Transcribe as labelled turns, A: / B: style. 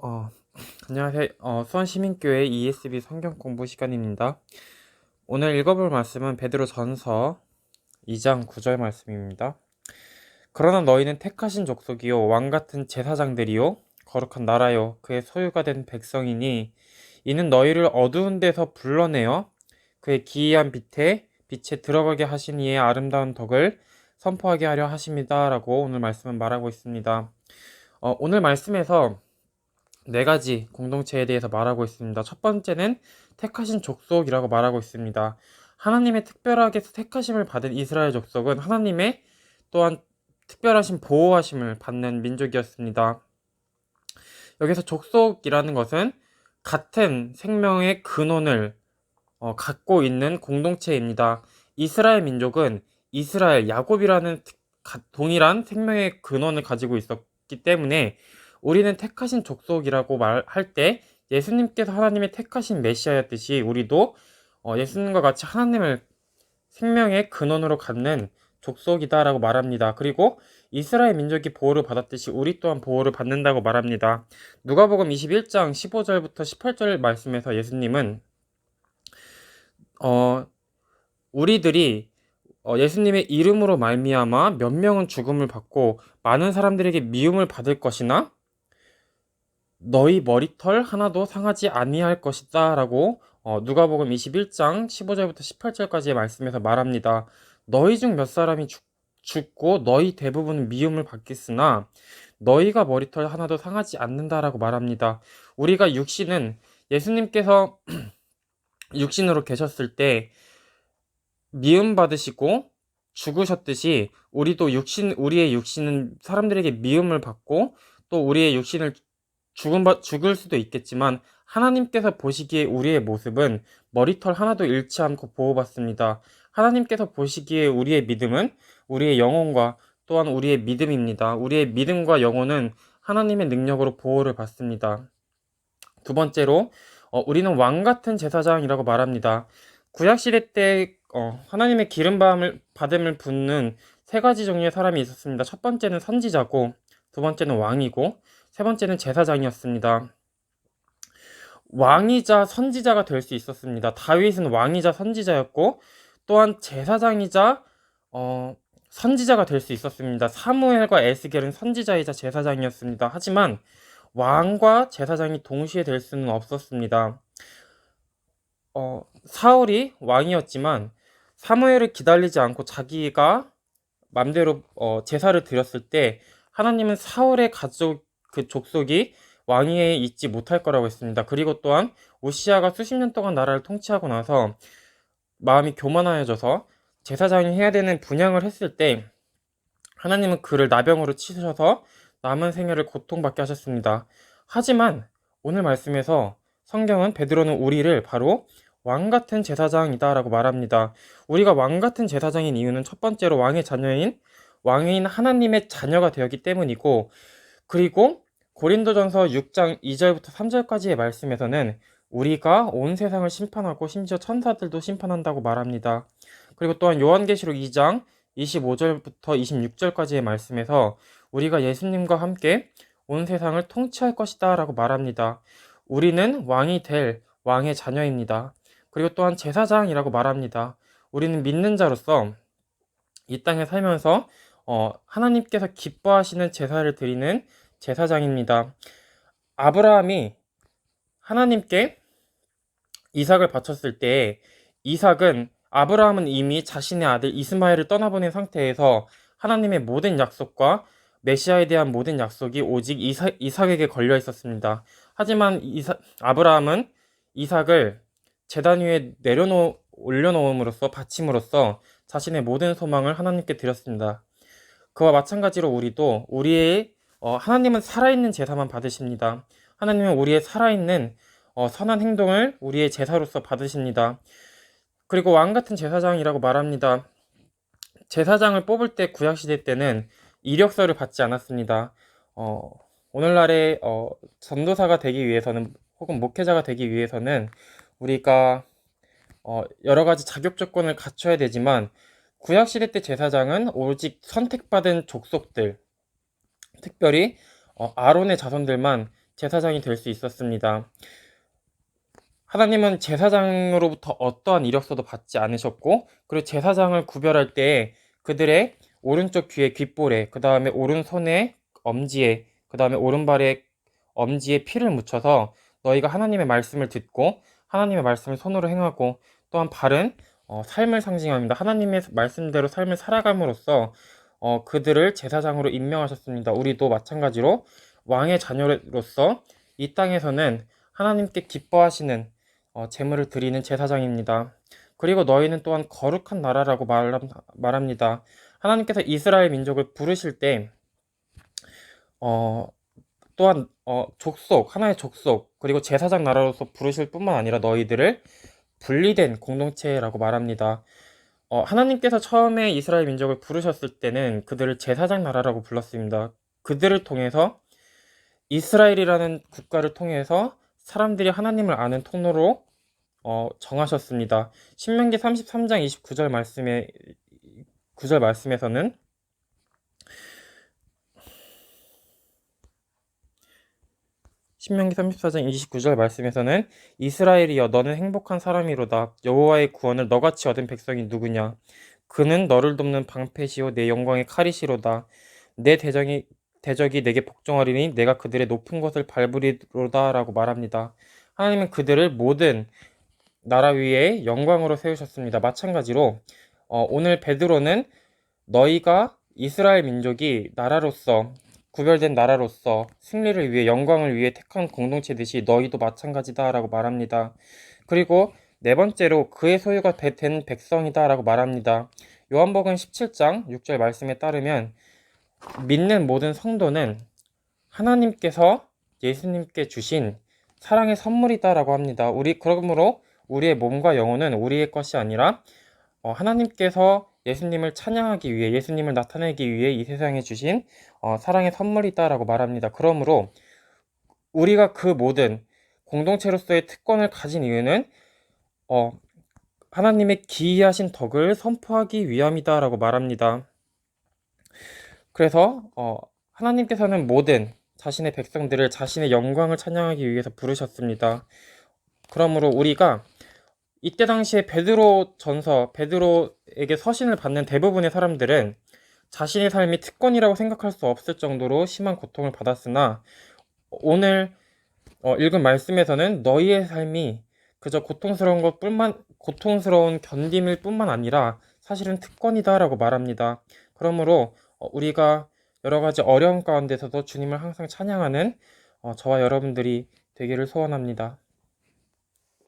A: 어, 안녕하세요. 어, 수원시민교회 ESB 성경 공부 시간입니다. 오늘 읽어볼 말씀은 베드로 전서 2장 9절 말씀입니다. 그러나 너희는 택하신 족속이요 왕 같은 제사장들이요 거룩한 나라요 그의 소유가 된 백성이니 이는 너희를 어두운 데서 불러내어 그의 기이한 빛에 빛에 들어가게 하신 이의 아름다운 덕을 선포하게 하려 하십니다라고 오늘 말씀은 말하고 있습니다. 어, 오늘 말씀에서 네 가지 공동체에 대해서 말하고 있습니다. 첫 번째는 택하신 족속이라고 말하고 있습니다. 하나님의 특별하게 택하심을 받은 이스라엘 족속은 하나님의 또한 특별하신 보호하심을 받는 민족이었습니다. 여기서 족속이라는 것은 같은 생명의 근원을 어, 갖고 있는 공동체입니다. 이스라엘 민족은 이스라엘 야곱이라는 동일한 생명의 근원을 가지고 있었기 때문에 우리는 택하신 족속이라고 말할 때 예수님께서 하나님의 택하신 메시아였듯이 우리도 어, 예수님과 같이 하나님을 생명의 근원으로 갖는 족속이다라고 말합니다. 그리고 이스라엘 민족이 보호를 받았듯이 우리 또한 보호를 받는다고 말합니다. 누가복음 21장 15절부터 18절 말씀에서 예수님은 어 우리들이 어, 예수님의 이름으로 말미암아 몇 명은 죽음을 받고 많은 사람들에게 미움을 받을 것이나 너희 머리털 하나도 상하지 아니할 것이다 라고 어, 누가복음 21장 15절부터 18절까지의 말씀에서 말합니다. 너희 중 몇 사람이 죽, 죽고 너희 대부분은 미움을 받겠으나 너희가 머리털 하나도 상하지 않는다라고 말합니다. 우리가 육신은 예수님께서 육신으로 계셨을 때 미움 받으시고 죽으셨듯이 우리도 육신 우리의 육신은 사람들에게 미움을 받고 또 우리의 육신을 죽은, 죽을 수도 있겠지만 하나님께서 보시기에 우리의 모습은 머리털 하나도 잃지 않고 보호받습니다. 하나님께서 보시기에 우리의 믿음은 우리의 영혼과 또한 우리의 믿음입니다. 우리의 믿음과 영혼은 하나님의 능력으로 보호를 받습니다. 두 번째로 어, 우리는 왕 같은 제사장이라고 말합니다. 구약 시대 때 어, 하나님의 기름 받음을 받음을 붙는 세 가지 종류의 사람이 있었습니다. 첫 번째는 선지자고, 두 번째는 왕이고, 세 번째는 제사장이었습니다. 왕이자 선지자가 될 수 있었습니다. 다윗은 왕이자 선지자였고 또한 제사장이자 어, 선지자가 될 수 있었습니다. 사무엘과 에스겔은 선지자이자 제사장이었습니다. 하지만 왕과 제사장이 동시에 될 수는 없었습니다. 어, 사울이 왕이었지만 사무엘을 기다리지 않고 자기가 맘대로 어, 제사를 드렸을 때 하나님은 사울의 가족 그 족속이 왕위에 있지 못할 거라고 했습니다. 그리고 또한 오시아가 수십 년 동안 나라를 통치하고 나서 마음이 교만하여져서 제사장이 해야 되는 분양을 했을 때 하나님은 그를 나병으로 치셔서 남은 생애를 고통받게 하셨습니다. 하지만 오늘 말씀에서 성경은 베드로는 우리를 바로 왕 같은 제사장이다라고 말합니다. 우리가 왕 같은 제사장인 이유는 첫 번째로 왕의 자녀인 왕인 하나님의 자녀가 되었기 때문이고 그리고 고린도전서 6장 2절부터 3절까지의 말씀에서는 우리가 온 세상을 심판하고 심지어 천사들도 심판한다고 말합니다. 그리고 또한 요한계시록 2장 25절부터 26절까지의 말씀에서 우리가 예수님과 함께 온 세상을 통치할 것이다 라고 말합니다. 우리는 왕이 될 왕의 자녀입니다. 그리고 또한 제사장이라고 말합니다. 우리는 믿는 자로서 이 땅에 살면서 어, 하나님께서 기뻐하시는 제사를 드리는 제사장입니다. 아브라함이 하나님께 이삭을 바쳤을 때 이삭은 아브라함은 이미 자신의 아들 이스마엘을 떠나보낸 상태에서 하나님의 모든 약속과 메시아에 대한 모든 약속이 오직 이삭, 이삭에게 걸려 있었습니다. 하지만 이삭, 아브라함은 이삭을 재단 위에 내려놓 올려놓음으로써 바침으로써 자신의 모든 소망을 하나님께 드렸습니다. 그와 마찬가지로 우리도 우리의 어, 하나님은 살아있는 제사만 받으십니다. 하나님은 우리의 살아있는 어, 선한 행동을 우리의 제사로서 받으십니다. 그리고 왕 같은 제사장이라고 말합니다. 제사장을 뽑을 때 구약시대 때는 이력서를 받지 않았습니다. 어, 오늘날의 어, 전도사가 되기 위해서는 혹은 목회자가 되기 위해서는 우리가 어, 여러 가지 자격 조건을 갖춰야 되지만 구약 시대 때 제사장은 오직 선택받은 족속들, 특별히 어, 아론의 자손들만 제사장이 될 수 있었습니다. 하나님은 제사장으로부터 어떠한 이력서도 받지 않으셨고, 그리고 제사장을 구별할 때 그들의 오른쪽 귀에 귓볼에, 그 다음에 오른손에 엄지에, 그 다음에 오른발에 엄지에 피를 묻혀서 너희가 하나님의 말씀을 듣고 하나님의 말씀을 손으로 행하고 또한 발은 어, 삶을 상징합니다. 하나님의 말씀대로 삶을 살아감으로써 어, 그들을 제사장으로 임명하셨습니다. 우리도 마찬가지로 왕의 자녀로서 이 땅에서는 하나님께 기뻐하시는 어, 제물을 드리는 제사장입니다. 그리고 너희는 또한 거룩한 나라라고 말합니다. 하나님께서 이스라엘 민족을 부르실 때 어, 또한 어, 족속, 하나의 족속, 그리고 제사장 나라로서 부르실 뿐만 아니라 너희들을 분리된 공동체라고 말합니다. 어, 하나님께서 처음에 이스라엘 민족을 부르셨을 때는 그들을 제사장 나라라고 불렀습니다. 그들을 통해서 이스라엘이라는 국가를 통해서 사람들이 하나님을 아는 통로로 어, 정하셨습니다. 신명기 33장 29절 말씀에 9절 말씀에서는 신명기 34장 29절 말씀에서는 이스라엘이여 너는 행복한 사람이로다 여호와의 구원을 너같이 얻은 백성이 누구냐 그는 너를 돕는 방패시요 내 영광의 칼이시로다 내 대적이 대적이 내게 복종하리니 내가 그들의 높은 것을 밟으리로다라고 말합니다. 하나님은 그들을 모든 나라 위에 영광으로 세우셨습니다. 마찬가지로 어, 오늘 베드로는 너희가 이스라엘 민족이 나라로서 구별된 나라로서 승리를 위해 영광을 위해 택한 공동체듯이 너희도 마찬가지다라고 말합니다. 그리고 네 번째로 그의 소유가 되- 된 백성이다라고 말합니다. 요한복음 17장 6절 말씀에 따르면 믿는 모든 성도는 하나님께서 예수님께 주신 사랑의 선물이다라고 합니다. 우리 그러므로 우리의 몸과 영혼은 우리의 것이 아니라 어, 하나님께서 예수님을 찬양하기 위해 예수님을 나타내기 위해 이 세상에 주신 어, 사랑의 선물이다라고 말합니다. 그러므로 우리가 그 모든 공동체로서의 특권을 가진 이유는 어, 하나님의 기이하신 덕을 선포하기 위함이다라고 말합니다. 그래서 어, 하나님께서는 모든 자신의 백성들을 자신의 영광을 찬양하기 위해서 부르셨습니다. 그러므로 우리가 이때 당시에 베드로 전서, 베드로에게 서신을 받는 대부분의 사람들은 자신의 삶이 특권이라고 생각할 수 없을 정도로 심한 고통을 받았으나 오늘 어, 읽은 말씀에서는 너희의 삶이 그저 고통스러운 것뿐만 고통스러운 견딤일 뿐만 아니라 사실은 특권이다라고 말합니다. 그러므로 어, 우리가 여러 가지 어려움 가운데서도 주님을 항상 찬양하는 어, 저와 여러분들이 되기를 소원합니다.